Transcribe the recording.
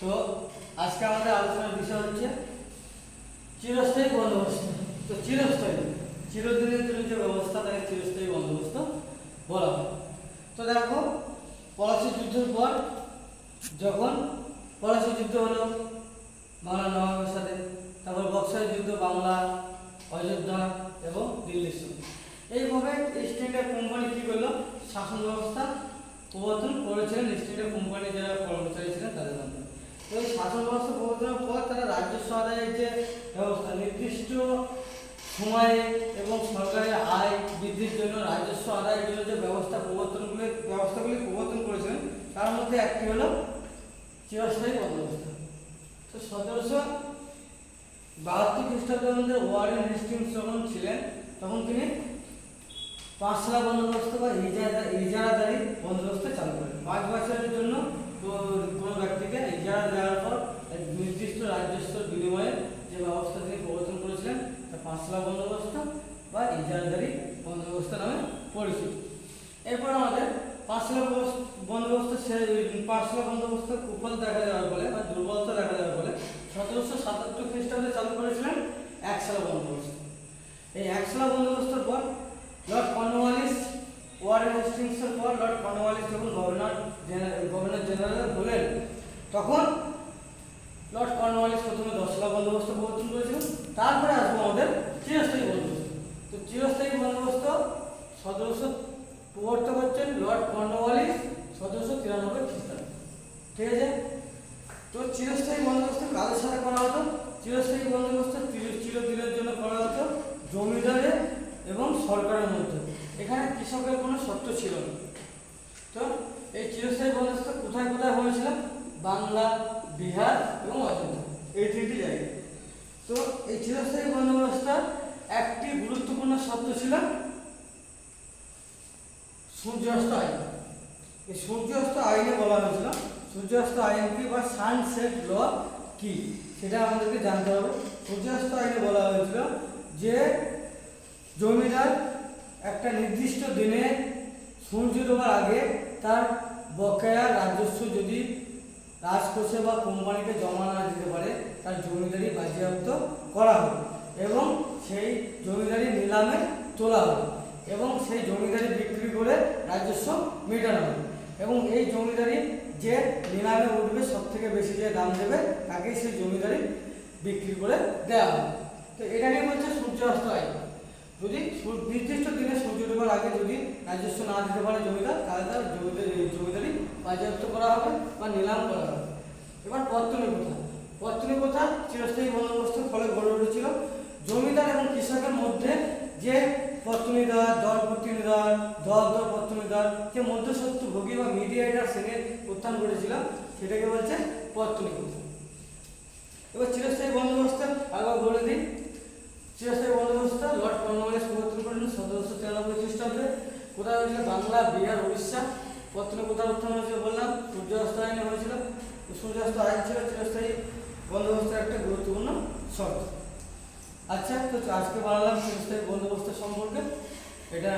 তো আজকে আমাদের আলোচনার বিষয় হচ্ছে চিরস্থায়ী বন্দোবস্ত। তো চিরস্থায়ী, চিরদিনের যে ব্যবস্থা তাকে চিরস্থায়ী বন্দোবস্ত বলা হয়। তো দেখো, পলাশি যুদ্ধের পর যখন পলাশি যুদ্ধ হলো বাংলা নবাবের সাথে, তারপর বক্সার যুদ্ধ বাংলা, অযোধ্যা এবং দিল্লির সঙ্গে এইভাবে ইস্ট ইন্ডিয়া কোম্পানি কী করল? শাসন ব্যবস্থা প্রবর্তন করেছিলেন ইস্ট কোম্পানি যারা কর্মচারী ছিলেন তাদের মধ্যে। তো শাসন ব্যবস্থা প্রবর্তনের পর তারা রাজস্ব আদায়ের যে ব্যবস্থা, নির্দিষ্ট সময়ে এবং সরকারের আয় বৃদ্ধির জন্য রাজস্ব আদায়ের জন্য যে ব্যবস্থা প্রবর্তনগুলি, ব্যবস্থাগুলি প্রবর্তন করেছিলেন, তার মধ্যে একটি হলো চিরস্থায়ী বন্দোবস্ত। তো সতেরোশো বাহাত্তর খ্রিস্টাব্দের মধ্যে ওয়ারেন হেস্টিংস যখন ছিলেন, তখন তিনি পাঁচলা বন্দোবস্ত বা ইজারা ইজারাদারি বন্দোবস্ত চালু করেন পাঁচ বছরের জন্য তো- কোনো ব্যক্তিকে ইজারা দেওয়ার পর এক নির্দিষ্ট রাজস্বের বিনিময়ে যে ব্যবস্থা তিনি প্রবর্তন করেছিলেন তা পাঁচলা বন্দোবস্ত বা ইজারাদারি বন্দোবস্ত নামে পরিচিত এরপর আমাদের বস- বন্দোবস্ত সে- পাঁচলা বন্দোবস্ত কুফল দেখা যাওয়ার ফলে বা দুর্বলতা দেখা যাওয়ার ফলে সতেরোশো সাতাত্তর খ্রিস্টাব্দে চালু করেছিলেন একশালা বন্দোবস্ত। এই একশালা বন্দোবস্তের পর লর্ড কর্নওয়ালিস ওয়ারেন হেস্টিংসের পর লর্ড কর্নওয়ালিস যখন গভর্নর জেনারেল গভর্নর জেনারেল হলেন, তখন লর্ড কর্নওয়ালিস প্রথমে দশলা বন্দোবস্ত প্রবর্তন করেছিলেন। তারপরে আসব আমাদের চিরস্থায়ী বন্দোবস্ত তো চিরস্থায়ী বন্দোবস্ত সতেরোশো প্রবর্তন করছেন লর্ড কর্নওয়ালিস সতেরোশো তিরানব্বই খ্রিস্টাব্দে। ঠিক আছে? তো চিরস্থায়ী বন্দোবস্ত কাদের সাথে করা হতো? চিরস্থায়ী বন্দোবস্ত চিরদিনের জন্য করা হতো জমিদারের এবং সরকারের মধ্যে। এখানে কৃষকের কোনো শর্ত ছিল না। তো এই চিরস্থায়ী বন্দোবস্ত কোথায় কোথায় হয়েছিল? বাংলা, বিহার এবং অযোধ্যা। এই তিনটি জায়গায়। তো এই চিরস্থায়ী বন্দোবস্তার একটি গুরুত্বপূর্ণ শর্ত ছিল সূর্যাস্ত আইন। এই সূর্যাস্ত আইনে বলা হয়েছিল, সূর্যাস্ত আইন কি বা সানসেট ল কি? সেটা আমাদেরকে জানতে হবে। সূর্যাস্ত আইনে বলা হয়েছিল যে জমিদার একটা নির্দিষ্ট দিনে সূর্য ডোবার আগে তার বকেয়া রাজস্ব যদি রাজকোষে বা কোম্পানিকে জমা না দিতে পারে, তার জমিদারি বাজেয়াপ্ত করা হবে এবং সেই জমিদারি নিলামে তোলা হবে এবং সেই করে রাজস্ব মেটানো হবে। এবং এই জমিদারি যে নিলামে উঠবে সব থেকে বেশি যে দাম দেবে, তাকেই সেই জমিদারি বিক্রি করে দেওয়া হবে। তো এটা নিয়ে বলছে সূর্যাস্ত আইন। যদি নির্দিষ্ট দিনে সূর্য ডোবার আগে যদি রাজস্ব না দিতে পারে জমিদার, তাহলে তার জমিদারি জমিদারি বাজেয়াপ্ত করা হবে বা নিলাম করা হবে। এবার পত্তনী প্রথা পত্তনী প্রথা চিরস্থায়ী বন্দোবস্তের ফলে গড়ে উঠেছিল জমিদার এবং কৃষকের মধ্যে যে পত্তনীদার দল পত্তনীদার দল দল মধ্যস্বত্ব ভোগী বা মিডিয়েটার শ্রেণির উত্থান ঘটেছিল সেটাকে বলছে পত্তনী এবার চিরস্থায়ী বন্দোবস্ত আবার বলে দিই, চিরস্থায়ী বন্দোবস্ত, লর্ড কর্নওয়ালিস প্রবর্তন করেন সতেরোশো তিরানব্বই খ্রিস্টাব্দে। কোথায় হয়েছিল? বাংলা, বিহার, উড়িষ্যা। পত্তনে কোথায় উত্থান হয়েছিল বললাম, সূর্যাস্ত আইনে হয়েছিল। সূর্যাস্ত আইন ছিল চিরস্থায়ী বন্দোবস্তের একটা গুরুত্বপূর্ণ শর্ত। আচ্ছা তো আজকে বানালাম চিরস্থায়ী বন্দোবস্ত সম্পর্কে। এটা